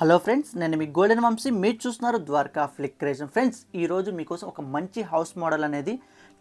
Hello friends నేను మీ golden Vamsi. మీరు చూస్తున్నారు ద్వారకా ఫ్లిక్ క్రియేషన్. ఫ్రెండ్స్ ఈరోజు మీకోసం ఒక మంచి హౌస్ మోడల్ అనేది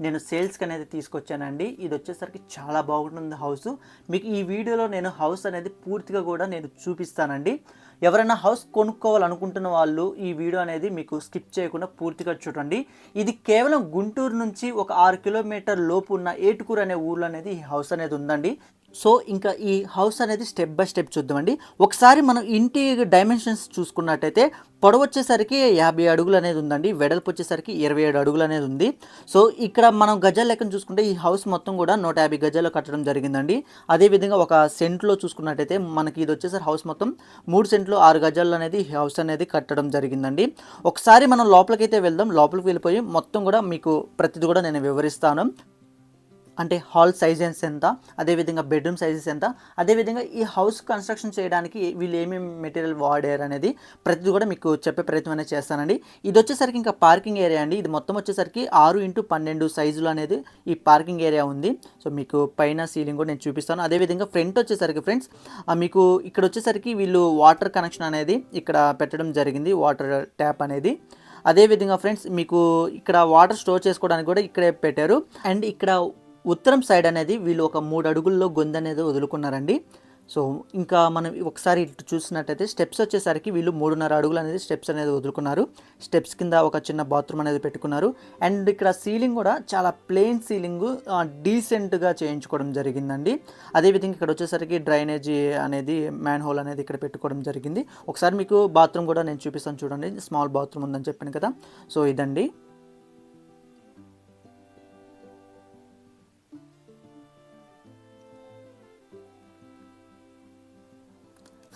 నేను సేల్స్కి అనేది తీసుకొచ్చానండి. ఇది వచ్చేసరికి చాలా బాగుంటుంది హౌస్. మీకు ఈ వీడియోలో నేను హౌస్ అనేది పూర్తిగా కూడా నేను చూపిస్తానండి. ఎవరైనా హౌస్ కొనుక్కోవాలనుకుంటున్న వాళ్ళు ఈ వీడియో అనేది మీకు స్కిప్ చేయకుండా పూర్తిగా చూడండి. ఇది కేవలం గుంటూరు నుంచి ఒక ఆరు కిలోమీటర్ లోపు ఉన్న ఏటుకూరు అనే ఊర్లో అనేది ఈ హౌస్ అనేది ఉందండి. సో ఇంకా ఈ హౌస్ అనేది స్టెప్ బై స్టెప్ చూద్దామండి. ఒకసారి మనం ఇంటి డైమెన్షన్స్ చూసుకున్నట్టయితే పొడవు వచ్చేసరికి యాభై అడుగులు అనేది ఉందండి. వెడల్పు వచ్చేసరికి ఇరవై ఏడు అడుగులు అనేది ఉంది. సో ఇక్కడ మనం గజాల లెక్కను చూసుకుంటే ఈ హౌస్ మొత్తం కూడా నూట యాభై గజాలు కట్టడం జరిగిందండి. అదేవిధంగా ఒక సెంట్లో చూసుకున్నట్టయితే మనకి ఇది వచ్చేసరి హౌస్ మొత్తం మూడు సెంట్లు ఆరు గజాలు అనేది ఈ హౌస్ అనేది కట్టడం జరిగిందండి. ఒకసారి మనం లోపలికైతే వెళ్దాం. లోపలికి వెళ్ళిపోయి మొత్తం కూడా మీకు ప్రతిది కూడా నేను వివరిస్తాను. అంటే హాల్ సైజెస్ ఎంత అదేవిధంగా బెడ్రూమ్ సైజెస్ ఎంత అదేవిధంగా ఈ హౌస్ కన్స్ట్రక్షన్ చేయడానికి వీళ్ళు ఏమేమి మెటీరియల్ వాడారు అనేది ప్రతిదీ కూడా మీకు చెప్పే ప్రయత్నం అనేది చేస్తానండి. ఇది వచ్చేసరికి ఇంకా పార్కింగ్ ఏరియా అండి. ఇది మొత్తం వచ్చేసరికి ఆరు ఇంటూ పన్నెండు సైజులు అనేది ఈ పార్కింగ్ ఏరియా ఉంది. సో మీకు పైన సీలింగ్ కూడా నేను చూపిస్తాను. అదేవిధంగా ఫ్రంట్ వచ్చేసరికి ఫ్రెండ్స్ మీకు ఇక్కడ వచ్చేసరికి వీళ్ళు వాటర్ కనెక్షన్ అనేది ఇక్కడ పెట్టడం జరిగింది వాటర్ ట్యాప్ అనేది. అదేవిధంగా ఫ్రెండ్స్ మీకు ఇక్కడ వాటర్ స్టోర్ చేసుకోవడానికి కూడా ఇక్కడే పెట్టారు. అండ్ ఇక్కడ ఉత్తరం సైడ్ అనేది వీళ్ళు ఒక మూడు అడుగుల్లో గొంతు అనేది వదులుకున్నారండి. సో ఇంకా మనం ఒకసారి ఇటు చూసినట్టయితే స్టెప్స్ వచ్చేసరికి వీళ్ళు మూడున్నర అడుగులు అనేది స్టెప్స్ అనేది వదులుకున్నారు. స్టెప్స్ కింద ఒక చిన్న బాత్రూమ్ అనేది పెట్టుకున్నారు. అండ్ ఇక్కడ సీలింగ్ కూడా చాలా ప్లెయిన్ సీలింగ్ డీసెంట్గా చేయించుకోవడం జరిగిందండి. అదేవిధంగా ఇక్కడ వచ్చేసరికి డ్రైనేజీ అనేది మ్యాన్ హోల్ అనేది ఇక్కడ పెట్టుకోవడం జరిగింది. ఒకసారి మీకు బాత్రూమ్ కూడా నేను చూపిస్తాను చూడండి. స్మాల్ బాత్రూమ్ ఉందని చెప్పాను కదా. సో ఇదండి.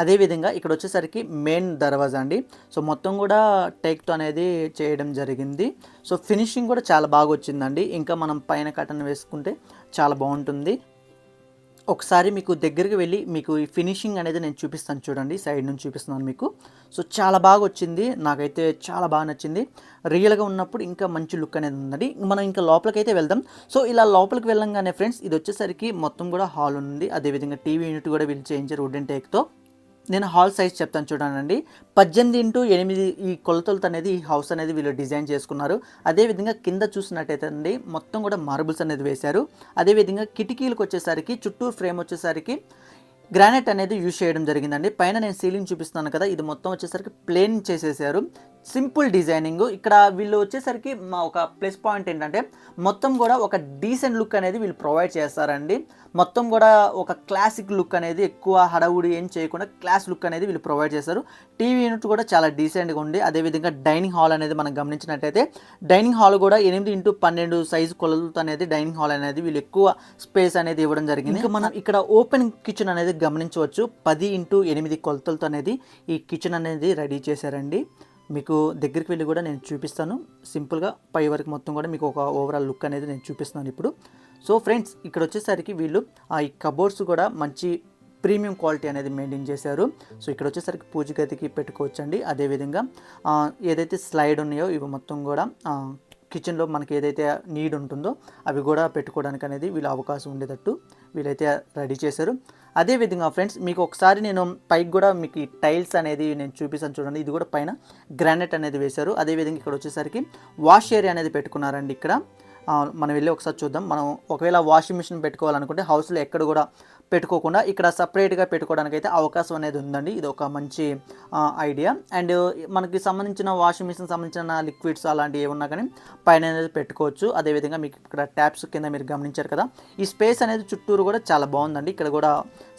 అదేవిధంగా ఇక్కడ వచ్చేసరికి మెయిన్ దర్వాజా అండి. సో మొత్తం కూడా టేక్తో అనేది చేయడం జరిగింది. సో ఫినిషింగ్ కూడా చాలా బాగా వచ్చిందండి. ఇంకా మనం పైన కటన్ వేసుకుంటే చాలా బాగుంటుంది. ఒకసారి మీకు దగ్గరికి వెళ్ళి మీకు ఈ ఫినిషింగ్ అనేది నేను చూపిస్తాను చూడండి. సైడ్ నుంచి చూపిస్తున్నాను మీకు. సో చాలా బాగా వచ్చింది. నాకైతే చాలా బాగా నచ్చింది. రియల్గా ఉన్నప్పుడు ఇంకా మంచి లుక్ అనేది ఉందండి. మనం ఇంకా లోపలికైతే వెళ్దాం. సో ఇలా లోపలికి వెళ్ళంగానే ఫ్రెండ్స్ ఇది వచ్చేసరికి మొత్తం కూడా హాల్ ఉంది. అదేవిధంగా టీవీ యూనిట్ కూడా వీళ్ళు చేయించారు వుడెన్ టేక్తో నేను హాల్ సైజ్ చెప్తాను చూడండి. పద్దెనిమిది ఇంటూ ఎనిమిది ఈ కొలతలతో అనేది ఈ హౌస్ అనేది వీళ్ళు డిజైన్ చేసుకున్నారు. అదేవిధంగా కింద చూసినట్టయితే అండి మొత్తం కూడా మార్బుల్స్ అనేది వేశారు. అదేవిధంగా కిటికీలకు వచ్చేసరికి చుట్టూ ఫ్రేమ్ వచ్చేసరికి గ్రానైట్ అనేది యూజ్ చేయడం జరిగిందండి. పైన నేను సీలింగ్ చూపిస్తున్నాను కదా ఇది మొత్తం వచ్చేసరికి ప్లేన్ చేసేసారు. Simple designing. ఇక్కడ వీళ్ళు వచ్చేసరికి మా ఒక ప్లస్ పాయింట్ ఏంటంటే మొత్తం కూడా ఒక డీసెంట్ లుక్ అనేది వీళ్ళు ప్రొవైడ్ చేస్తారండి. మొత్తం కూడా ఒక క్లాసిక్ లుక్ అనేది ఎక్కువ హడావుడి ఏం చేయకుండా క్లాస్ లుక్ అనేది వీళ్ళు ప్రొవైడ్ చేస్తారు. టీవీ యూనిట్ కూడా చాలా డీసెంట్గా ఉంది. అదేవిధంగా డైనింగ్ హాల్ అనేది మనం గమనించినట్టయితే డైనింగ్ హాల్ కూడా ఎనిమిది ఇంటూ పన్నెండు సైజు కొలతలతో అనేది డైనింగ్ హాల్ అనేది వీళ్ళు ఎక్కువ స్పేస్ అనేది ఇవ్వడం జరిగింది. ఇంకా మనం ఇక్కడ ఓపెన్ కిచెన్ అనేది గమనించవచ్చు. పది ఇంటూ ఎనిమిది కొలతలతో అనేది ఈ కిచెన్ అనేది రెడీ చేశారండి. మీకు దగ్గరికి వెళ్ళి కూడా నేను చూపిస్తాను. సింపుల్గా పై వరకు మొత్తం కూడా మీకు ఒక ఓవరాల్ లుక్ అనేది నేను చూపిస్తున్నాను ఇప్పుడు. సో ఫ్రెండ్స్ ఇక్కడ వచ్చేసరికి వీళ్ళు ఆ ఈ కబోర్డ్స్ కూడా మంచి ప్రీమియం క్వాలిటీ అనేది మెయింటైన్ చేశారు. సో ఇక్కడ వచ్చేసరికి పూజ గదికి పెట్టుకోవచ్చండి. అదేవిధంగా ఏదైతే స్లైడ్ ఉన్నాయో ఇవి మొత్తం కూడా కిచెన్లో మనకి ఏదైతే నీడ్ ఉంటుందో అవి కూడా పెట్టుకోవడానికి అనేది వీళ్ళు అవకాశం ఉండేటట్టు వీళ్ళైతే రెడీ చేశారు. అదేవిధంగా ఫ్రెండ్స్ మీకు ఒకసారి నేను పైకి కూడా మీకు ఈ టైల్స్ అనేది నేను చూపిస్తాను చూడండి. ఇది కూడా పైన గ్రానైట్ అనేది వేశారు. అదేవిధంగా ఇక్కడ వచ్చేసరికి వాష్ ఏరియా అనేది పెట్టుకున్నారండి ఇక్కడ. మనం వెళ్ళి ఒకసారి చూద్దాం. మనం ఒకవేళ వాషింగ్ మిషన్ పెట్టుకోవాలనుకుంటే హౌస్లో ఎక్కడ కూడా పెట్టుకోకుండా ఇక్కడ సపరేట్గా పెట్టుకోవడానికి అయితే అవకాశం అనేది ఉందండి. ఇది ఒక మంచి ఐడియా అండ్ మనకి సంబంధించిన వాషింగ్ మిషన్ సంబంధించిన లిక్విడ్స్ అలాంటివి ఏమున్నా కానీ పైన అనేది పెట్టుకోవచ్చు. అదేవిధంగా మీకు ఇక్కడ ట్యాప్స్ కింద మీరు గమనించారు కదా ఈ స్పేస్ అనేది చుట్టూరు కూడా చాలా బాగుందండి. ఇక్కడ కూడా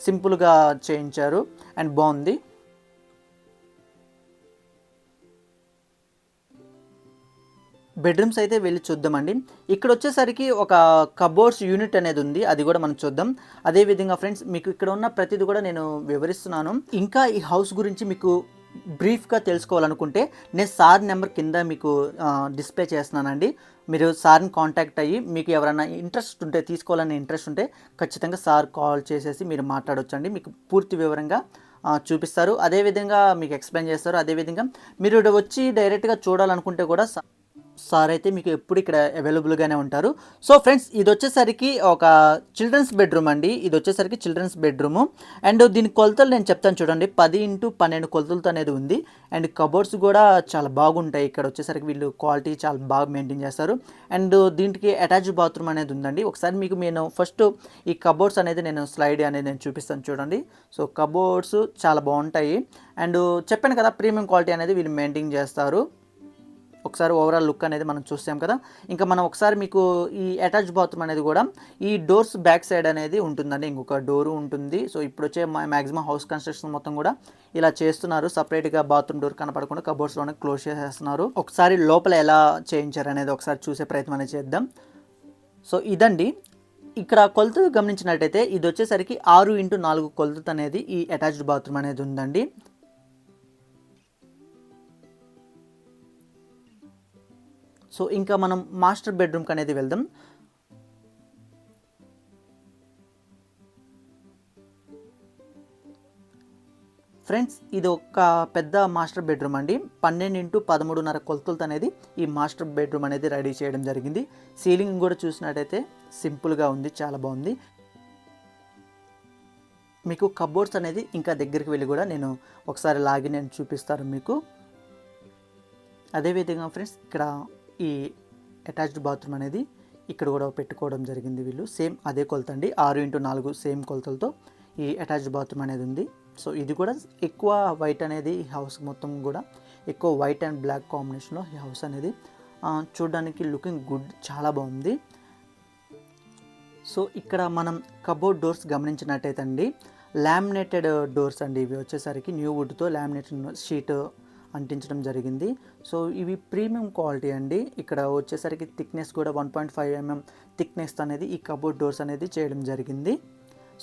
సింపుల్గా చేయించారు. అండ్ బాగుంది. బెడ్రూమ్స్ అయితే వెళ్ళి చూద్దామండి. ఇక్కడ వచ్చేసరికి ఒక కబోర్డ్స్ యూనిట్ అనేది ఉంది అది కూడా మనం చూద్దాం. అదేవిధంగా ఫ్రెండ్స్ మీకు ఇక్కడ ఉన్న ప్రతిదీ కూడా నేను వివరిస్తున్నాను. ఇంకా ఈ హౌస్ గురించి మీకు బ్రీఫ్గా తెలుసుకోవాలనుకుంటే నేను సార్ నెంబర్ కింద మీకు డిస్ప్లే చేస్తున్నానండి. మీరు సార్ని కాంటాక్ట్ అయ్యి మీకు ఎవరైనా ఇంట్రెస్ట్ ఉంటే తీసుకోవాలనే ఇంట్రెస్ట్ ఉంటే ఖచ్చితంగా సార్ కాల్ చేసేసి మీరు మాట్లాడొచ్చండి. మీకు పూర్తి వివరంగా చూపిస్తారు. అదేవిధంగా మీకు ఎక్స్ప్లెయిన్ చేస్తారు. అదేవిధంగా మీరు ఇక్కడ వచ్చి డైరెక్ట్గా చూడాలనుకుంటే కూడా సార్ అయితే మీకు ఎప్పుడు ఇక్కడ అవైలబుల్గానే ఉంటారు. సో ఫ్రెండ్స్ ఇది వచ్చేసరికి ఒక చిల్డ్రన్స్ బెడ్రూమ్ అండి. ఇది వచ్చేసరికి చిల్డ్రన్స్ బెడ్రూమ్ అండ్ దీని కొలతలు నేను చెప్తాను చూడండి. పది ఇంటూ పన్నెండు కొలతలతో అనేది ఉంది. అండ్ కబోర్డ్స్ కూడా చాలా బాగుంటాయి. ఇక్కడ వచ్చేసరికి వీళ్ళు క్వాలిటీ చాలా బాగా మెయింటైన్ చేస్తారు. అండ్ దీనికి అటాచ్ బాత్రూమ్ అనేది ఉందండి. ఒకసారి మీకు నేను ఫస్ట్ ఈ కబోర్డ్స్ అనేది నేను స్లైడ్ అనేది నేను చూపిస్తాను చూడండి. సో కబోర్డ్స్ చాలా బాగుంటాయి. అండ్ చెప్పాను కదా ప్రీమియం క్వాలిటీ అనేది వీళ్ళు మెయింటైన్ చేస్తారు. ఒకసారి ఓవరాల్ లుక్ అనేది మనం చూసాం కదా. ఇంకా మనం ఒకసారి మీకు ఈ అటాచ్ బాత్రూమ్ అనేది కూడా ఈ డోర్స్ బ్యాక్ సైడ్ అనేది ఉంటుందండి. ఇంకొక డోరు ఉంటుంది. సో ఇప్పుడు వచ్చే మ్యాక్సిమం హౌస్ కన్స్ట్రక్షన్ మొత్తం కూడా ఇలా చేస్తున్నారు. సపరేట్గా బాత్రూమ్ డోర్ కనపడకుండా కబోర్డ్స్లోనే క్లోజ్ చేసేస్తున్నారు. ఒకసారి లోపల ఎలా చేయించారు అనేది ఒకసారి చూసే ప్రయత్నం అనేది చేద్దాం. సో ఇదండి. ఇక్కడ కొలతలు గమనించినట్టయితే ఇది వచ్చేసరికి ఆరు ఇంటూ నాలుగు కొలత అనేది ఈ అటాచ్డ్ బాత్రూమ్ అనేది ఉందండి. సో ఇంకా మనం మాస్టర్ బెడ్రూమ్కి అనేది వెళ్దాం. ఫ్రెండ్స్ ఇది ఒక పెద్ద మాస్టర్ బెడ్రూమ్ అండి. పన్నెండు ఇంటూ పదమూడున్నర కొలతలతో అనేది ఈ మాస్టర్ బెడ్రూమ్ అనేది రెడీ చేయడం జరిగింది. సీలింగ్ కూడా చూసినట్టయితే సింపుల్గా ఉంది చాలా బాగుంది. మీకు కబోర్డ్స్ అనేది ఇంకా దగ్గరికి వెళ్ళి కూడా నేను ఒకసారి లాగి నేను చూపిస్తాను మీకు. అదేవిధంగా ఫ్రెండ్స్ ఇక్కడ ఈ అటాచ్డ్ బాత్రూమ్ అనేది ఇక్కడ కూడా పెట్టుకోవడం జరిగింది వీళ్ళు. సేమ్ అదే కొలత అండి. ఆరు ఇంటూ నాలుగు సేమ్ కొలతలతో ఈ అటాచ్డ్ బాత్రూమ్ అనేది ఉంది. సో ఇది కూడా ఎక్కువ వైట్ అనేది ఈ హౌస్ మొత్తం కూడా ఎక్కువ వైట్ అండ్ బ్లాక్ కాంబినేషన్లో ఈ హౌస్ అనేది చూడడానికి లుకింగ్ గుడ్ చాలా బాగుంది. సో ఇక్కడ మనం కబోర్డ్ డోర్స్ గమనించినట్టయితే అండి లామినేటెడ్ డోర్స్ అండి ఇవి వచ్చేసరికి న్యూ వుడ్తో లామినేటెడ్ షీట్ అంటించడం జరిగింది. సో ఇవి ప్రీమియం క్వాలిటీ అండి. ఇక్కడ వచ్చేసరికి థిక్నెస్ కూడా one point five MM thickness అనేది ఈ కబోర్డ్ డోర్స్ అనేది చేయడం జరిగింది.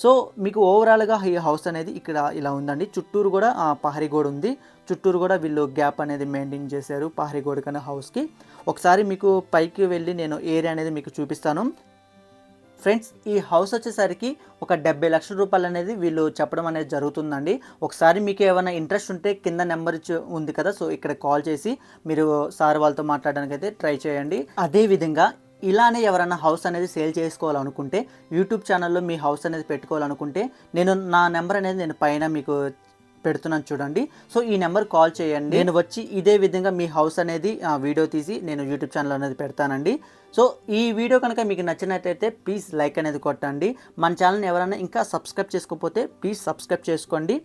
సో మీకు ఓవరాల్గా ఈ హౌస్ అనేది ఇక్కడ ఇలా ఉందండి. చుట్టూరు కూడా పహరీ గోడ ఉంది. చుట్టూరు కూడా వీళ్ళు గ్యాప్ అనేది మెయింటైన్ చేశారు పహరీ గోడ కన్నా హౌస్కి. ఒకసారి మీకు పైకి వెళ్ళి నేను ఏరియా అనేది మీకు చూపిస్తాను. ఫ్రెండ్స్ ఈ హౌస్ వచ్చేసరికి ఒక డెబ్బై లక్షల రూపాయలు అనేది వీళ్ళు చెప్పడం అనేది జరుగుతుందండి. ఒకసారి మీకు ఏమైనా ఇంట్రెస్ట్ ఉంటే కింద నెంబర్ ఉంది కదా సో ఇక్కడ కాల్ చేసి మీరు సార్ వాళ్ళతో మాట్లాడడానికి అయితే ట్రై చేయండి. అదేవిధంగా ఇలానే ఎవరైనా హౌస్ అనేది సేల్ చేసుకోవాలనుకుంటే యూట్యూబ్ ఛానల్లో మీ హౌస్ అనేది పెట్టుకోవాలనుకుంటే నేను నా నెంబర్ అనేది నేను పైన మీకు పెడుతున్నాను చూడండి. సో ఈ నెంబర్ కాల్ చేయండి. నేను వచ్చి ఇదే విధంగా మీ హౌస్ అనేది వీడియో తీసి నేను యూట్యూబ్ ఛానల్ అనేది పెడతానండి. సో ఈ వీడియో కనుక మీకు నచ్చినట్టయితే ప్లీజ్ లైక్ అనేది కొట్టండి. మన ఛానల్ని ఎవరైనా ఇంకా సబ్స్క్రైబ్ చేసుకోకపోతే ప్లీజ్ సబ్స్క్రైబ్ చేసుకోండి.